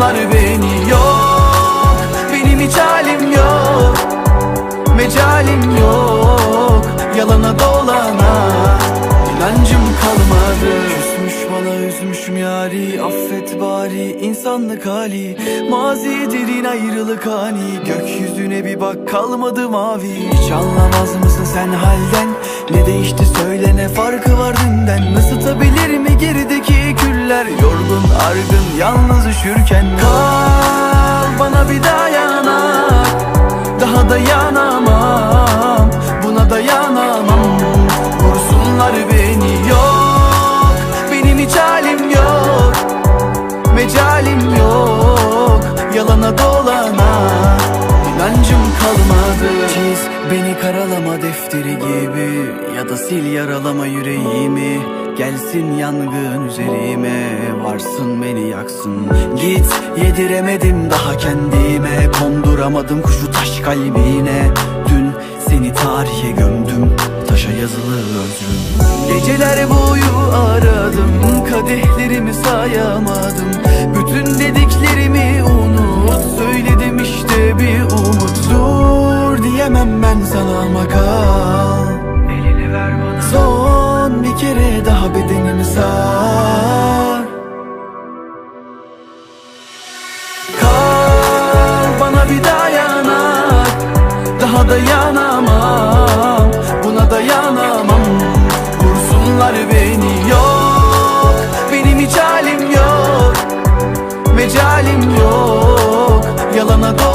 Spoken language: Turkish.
Vursunlar beni yok. Benim hiç halim yok. Mecalim yok. Yalana dolana İnancım kalmadı. Küsmüş bana üzmüşüm yari. Affet bari insanlık hali. Mazi derin ayrılık hani Gökyüzüne bir bak kalmadı mavi. Hiç anlamaz mısın sen halden? Ne değişti söyle ne farkı var dünden? Isıtabilir mi gerideki küller Yorgun argın yalnız üşürken Kal bana bir dayanak Daha dayanamam Buna dayanamam. Vursunlar beni yok Benim hiç halim yok Mecalim yok Yalana dolana. İnancım kalmadı Çiz beni karalama defteri gibi Ya da sil yaralama yüreğimi Gelsin yangın üzerime Varsın beni yaksın. Git yediremedim daha kendime. Konduramadım kuşu taş kalbine. Dün seni tarihe gömdüm Taşa yazılı özrüm. Geceler boyu aradım Kadehlerimi sayamadım. Bütün dayanamam Buna dayanamam Vursunlar beni yok. Benim hiç halim yok Mecalim yok. Yalana dolana